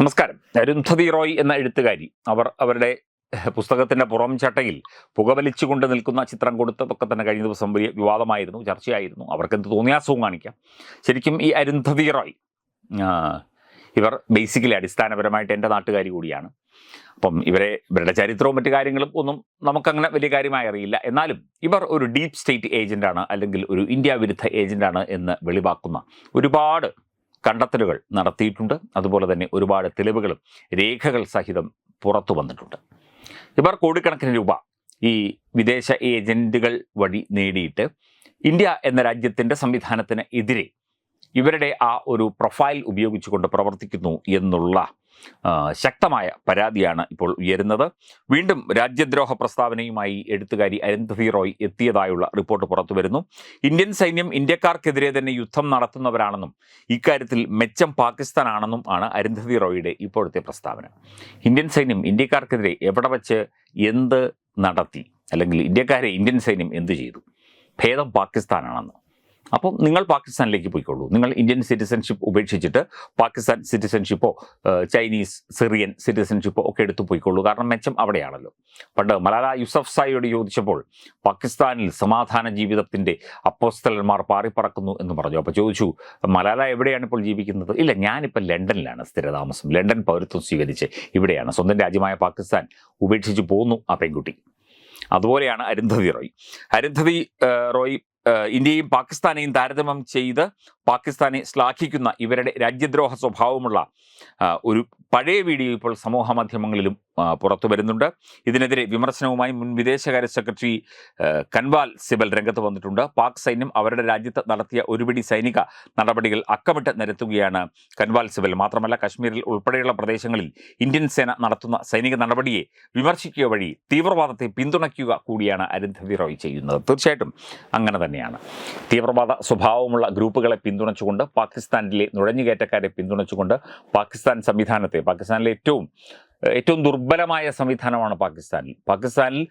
നമസ്കാരം. അരുന്ധതി റോയ് എന്ന എഴുത്തുകാരി. അവർ അവരുടെ പുസ്തകത്തിന്റെ പുറം ചട്ടയിൽ പുകവലിച്ചുകൊണ്ട് നിൽക്കുന്ന ചിത്രം കൊടുത്തതൊക്കെ തന്നെ കഴിഞ്ഞ ദിവസം വലിയ വിവാദമായിരുന്നു ചർച്ചയായിരുന്നു. അവർക്ക് എന്ത് തോന്നിയാസവും കാണിക്കാം. ശരിക്കും ഈ അരുന്ധതി റോയ് ഇവർ ബേസിക്കലി അടിസ്ഥാനപരമായിട്ട് എന്റെ നാട്ടുകാരി കൂടിയാണ്. അപ്പം ഇവരെ ഇവരുടെ ചരിത്രവും മറ്റു കാര്യങ്ങളും ഒന്നും നമുക്കങ്ങനെ വലിയ കാര്യമായി അറിയില്ല. എന്നാലും ഇവർ ഒരു ഡീപ് സ്റ്റേറ്റ് ഏജന്റാണ് അല്ലെങ്കിൽ ഒരു ഇന്ത്യ വിരുദ്ധ ഏജന്റാണ് എന്ന് വെളിവാക്കുന്ന ഒരുപാട് കണ്ടെത്തലുകൾ നടത്തിയിട്ടുണ്ട്. അതുപോലെ തന്നെ ഒരുപാട് തെളിവുകളും രേഖകൾ സഹിതം പുറത്തു വന്നിട്ടുണ്ട്. ഇവർ കോടിക്കണക്കിന് രൂപ ഈ വിദേശ ഏജന്റുകൾ വഴി നേടിയിട്ട് ഇന്ത്യ എന്ന രാജ്യത്തിന്റെ സംവിധാനത്തിന് എതിരെ ഇവരുടെ ആ ഒരു പ്രൊഫൈൽ ഉപയോഗിച്ചുകൊണ്ട് പ്രവർത്തിക്കുന്നു എന്നുള്ള ശക്തമായ പരാതിയാണ് ഇപ്പോൾ ഉയരുന്നത്. വീണ്ടും രാജ്യദ്രോഹ പ്രസ്താവനയുമായി എഴുത്തുകാരി അരുന്ധതി റോയ് എത്തിയതായുള്ള റിപ്പോർട്ട് പുറത്തു വരുന്നു. ഇന്ത്യൻ സൈന്യം ഇന്ത്യക്കാർക്കെതിരെ തന്നെ യുദ്ധം നടത്തുന്നവരാണെന്നും ഇക്കാര്യത്തിൽ മെച്ചം പാകിസ്ഥാനാണെന്നും ആണ് അരുന്ധതി റോയിയുടെ ഇപ്പോഴത്തെ പ്രസ്താവന. ഇന്ത്യൻ സൈന്യം ഇന്ത്യക്കാർക്കെതിരെ എവിടെ വച്ച് എന്ത് നടത്തി? അല്ലെങ്കിൽ ഇന്ത്യക്കാരെ ഇന്ത്യൻ സൈന്യം എന്ത് ചെയ്തു? ഭേദം പാകിസ്ഥാനാണെന്ന്. അപ്പം നിങ്ങൾ പാകിസ്ഥാനിലേക്ക് പോയിക്കോളൂ. നിങ്ങൾ ഇന്ത്യൻ സിറ്റിസൺഷിപ്പ് ഉപേക്ഷിച്ചിട്ട് പാകിസ്ഥാൻ സിറ്റിസൺഷിപ്പോ ചൈനീസ് സിറിയൻ സിറ്റിസൺഷിപ്പോ ഒക്കെ എടുത്തു പോയിക്കോളൂ. കാരണം മെച്ചം അവിടെയാണല്ലോ. പണ്ട് മലാല യൂസഫ് സായിയോട് ചോദിച്ചപ്പോൾ പാകിസ്ഥാനിൽ സമാധാന ജീവിതത്തിന്റെ അപ്പോസ്തലന്മാർ പാറിപ്പറക്കുന്നു എന്ന് പറഞ്ഞു. അപ്പോൾ ചോദിച്ചു മലാല എവിടെയാണ് ഇപ്പോൾ ജീവിക്കുന്നത്? ഇല്ല ഞാനിപ്പോൾ ലണ്ടനിലാണ് സ്ഥിരതാമസം. ലണ്ടൻ പൗരത്വം സ്വീകരിച്ച് ഇവിടെയാണ്. സ്വന്തം രാജ്യമായ പാകിസ്ഥാൻ ഉപേക്ഷിച്ച് പോന്നു ആ പെൺകുട്ടി. അതുപോലെയാണ് അരുന്ധതി റോയ്. അരുന്ധതി റോയ് ഇന്ത്യയും പാകിസ്ഥാനെയും താരതമ്യം ചെയ്ത് പാകിസ്ഥാനെ ശ്ലാഘിക്കുന്ന ഇവരുടെ രാജ്യദ്രോഹ സ്വഭാവമുള്ള ഒരു പഴയ വീഡിയോ ഇപ്പോൾ സമൂഹ മാധ്യമങ്ങളിലും പുറത്തു വരുന്നുണ്ട്. ഇതിനെതിരെ വിമർശനവുമായി മുൻ വിദേശകാര്യ സെക്രട്ടറി കൻവാൽ സിബൽ രംഗത്ത് വന്നിട്ടുണ്ട്. പാക് സൈന്യം അവരുടെ രാജ്യത്ത് നടത്തിയ ഒരുപിടി സൈനിക നടപടികൾ അക്കമിട്ട് നിരത്തുകയാണ് കൻവാൽ സിബൽ. മാത്രമല്ല കശ്മീരിൽ ഉൾപ്പെടെയുള്ള പ്രദേശങ്ങളിൽ ഇന്ത്യൻ സേന നടത്തുന്ന സൈനിക നടപടിയെ വിമർശിക്കുക വഴി തീവ്രവാദത്തെ പിന്തുണയ്ക്കുക കൂടിയാണ് അരുന്ധതി റോയ് ചെയ്യുന്നത്. തീർച്ചയായിട്ടും അങ്ങനെ തന്നെയാണ്. തീവ്രവാദ സ്വഭാവമുള്ള ഗ്രൂപ്പുകളെ പിന്തുണച്ചുകൊണ്ട് പാകിസ്ഥാനിലെ നുഴഞ്ഞുകയറ്റക്കാരെ പിന്തുണച്ചുകൊണ്ട് പാകിസ്ഥാൻ സംവിധാനത്തെ പാകിസ്ഥാനിലെ ഏറ്റവും ഏറ്റവും ദുർബലമായ സംവിധാനമാണ് പാകിസ്ഥാനിൽ പാകിസ്ഥാനിൽ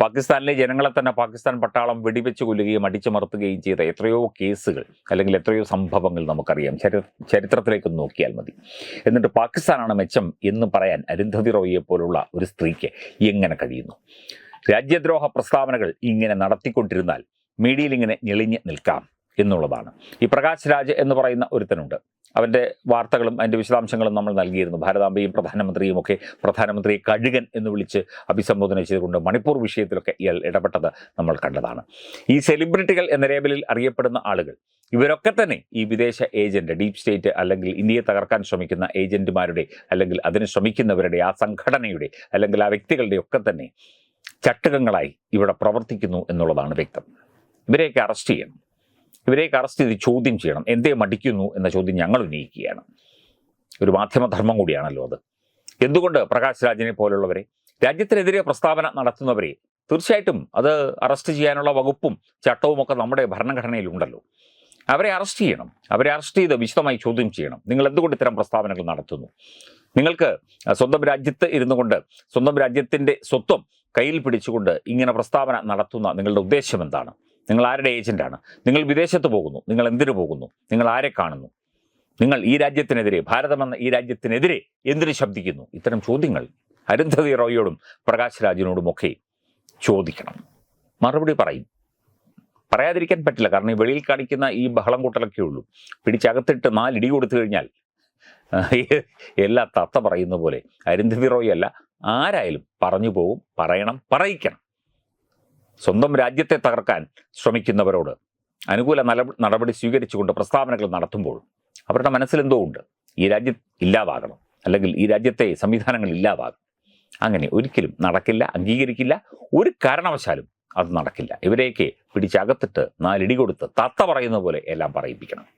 പാകിസ്ഥാനിലെ ജനങ്ങളെ തന്നെ പാകിസ്ഥാൻ പട്ടാളം വെടിവെച്ച് കൊല്ലുകയും അടിച്ചമർത്തുകയും ചെയ്ത എത്രയോ കേസുകൾ അല്ലെങ്കിൽ എത്രയോ സംഭവങ്ങൾ നമുക്കറിയാം. ചരി ചരിത്രത്തിലേക്ക് നോക്കിയാൽ മതി. എന്നിട്ട് പാകിസ്ഥാനാണ് മെച്ചം എന്ന് പറയാൻ അരുന്ധതി റോയിയെ പോലുള്ള ഒരു സ്ത്രീക്ക് എങ്ങനെ കഴിയുന്നു? രാജ്യദ്രോഹ പ്രസ്താവനകൾ ഇങ്ങനെ നടത്തിക്കൊണ്ടിരുന്നാൽ മീഡിയയിൽ ഇങ്ങനെ ഞെളിഞ്ഞ് നിൽക്കാം. എന്നുള്ളതാണ്. ഈ പ്രകാശ് രാജ് എന്ന് പറയുന്ന ഒരുത്തനുണ്ട്. അവന്റെ വാർത്തകളും അതിന്റെ വിശദാംശങ്ങളും നമ്മൾ നൽകിയിരുന്നു. ഭാരതാംബയും പ്രധാനമന്ത്രിയും ഒക്കെ പ്രധാനമന്ത്രിയെ കഴുകൻ എന്ന് വിളിച്ച് അഭിസംബോധന ചെയ്തുകൊണ്ട് മണിപ്പൂർ വിഷയത്തിലൊക്കെ ഇയാൾ ഇടപെട്ടത് നമ്മൾ കണ്ടതാണ്. ഈ സെലിബ്രിറ്റികൾ എന്ന ലേബലിൽ അറിയപ്പെടുന്ന ആളുകൾ ഇവരൊക്കെ തന്നെ ഈ വിദേശ ഏജന്റ് ഡീപ് സ്റ്റേറ്റ് അല്ലെങ്കിൽ ഇന്ത്യയെ തകർക്കാൻ ശ്രമിക്കുന്ന ഏജന്റുമാരുടെ അല്ലെങ്കിൽ അതിന് ശ്രമിക്കുന്നവരുടെ ആ സംഘടനയുടെ അല്ലെങ്കിൽ ആ വ്യക്തികളുടെ ഒക്കെ തന്നെ ചട്ടകങ്ങളായി ഇവിടെ പ്രവർത്തിക്കുന്നു എന്നുള്ളതാണ് വ്യക്തം. ഇവരെയൊക്കെ അറസ്റ്റ് ചെയ്യണം. ഇവരെയൊക്കെ അറസ്റ്റ് ചെയ്ത് ചോദ്യം ചെയ്യണം. എന്തേ മടിക്കുന്നു എന്ന ചോദ്യം ഞങ്ങൾ ഉന്നയിക്കുകയാണ്. ഒരു മാധ്യമധർമ്മം കൂടിയാണല്ലോ അത്. എന്തുകൊണ്ട് പ്രകാശ് രാജിനെ പോലുള്ളവരെ? രാജ്യത്തിനെതിരെ പ്രസ്താവന നടത്തുന്നവരെ തീർച്ചയായിട്ടും അത് അറസ്റ്റ് ചെയ്യാനുള്ള വകുപ്പും ചട്ടവും ഒക്കെ നമ്മുടെ ഭരണഘടനയിലുണ്ടല്ലോ. അവരെ അറസ്റ്റ് ചെയ്യണം. അവരെ അറസ്റ്റ് ചെയ്ത് വിശദമായി ചോദ്യം ചെയ്യണം. നിങ്ങൾ എന്തുകൊണ്ട് ഇത്തരം പ്രസ്താവനകൾ നടത്തുന്നു? നിങ്ങൾക്ക് സ്വന്തം രാജ്യത്ത് ഇരുന്നു കൊണ്ട് സ്വന്തം രാജ്യത്തിന്റെ സ്വത്വം കയ്യിൽ പിടിച്ചുകൊണ്ട് ഇങ്ങനെ പ്രസ്താവന നടത്തുന്ന നിങ്ങളുടെ ഉദ്ദേശം എന്താണ്? നിങ്ങൾ ആരുടെ ഏജന്റാണ് നിങ്ങൾ വിദേശത്ത് പോകുന്നു. നിങ്ങൾ എന്തിനു പോകുന്നു? നിങ്ങൾ ആരെ കാണുന്നു? നിങ്ങൾ ഈ രാജ്യത്തിനെതിരെ ഭാരതമെന്ന ഈ രാജ്യത്തിനെതിരെ എന്തിനു ശബ്ദിക്കുന്നു? ഇത്തരം ചോദ്യങ്ങൾ അരുന്ധതി റോയിയോടും പ്രകാശ് രാജിനോടുമൊക്കെ ചോദിക്കണം. മറുപടി പറയും. പറയാതിരിക്കാൻ പറ്റില്ല. കാരണം ഈ വെളിയിൽ കാണിക്കുന്ന ഈ ബഹളം കൂട്ടലൊക്കെ ഉള്ളൂ. പിടിച്ചകത്തിട്ട് നാലിടി കൊടുത്തു കഴിഞ്ഞാൽ എല്ലാ തത്ത പറയുന്ന പോലെ അരുന്ധതി റോയ് അല്ല ആരായാലും പറഞ്ഞു പോകും പറയണം പറയിക്കണം. സ്വന്തം രാജ്യത്തെ തകർക്കാൻ ശ്രമിക്കുന്നവരോട് അനുകൂല നട- നടപടി സ്വീകരിച്ചുകൊണ്ട് പ്രസ്താവനകൾ നടത്തുമ്പോൾ അവരുടെ മനസ്സിലെന്തോ ഉണ്ട്. ഈ രാജ്യം ഇല്ലാതാകണം. അല്ലെങ്കിൽ ഈ രാജ്യത്തെ സംവിധാനങ്ങൾ ഇല്ലാതാകും. അങ്ങനെ ഒരിക്കലും നടക്കില്ല അംഗീകരിക്കില്ല. ഒരു കാരണവശാലും അത് നടക്കില്ല. ഇവരെയൊക്കെ പിടിച്ചകത്തിട്ട് നാലിടി കൊടുത്ത് തത്ത പറയുന്ന പോലെ എല്ലാം പറയിപ്പിക്കണം.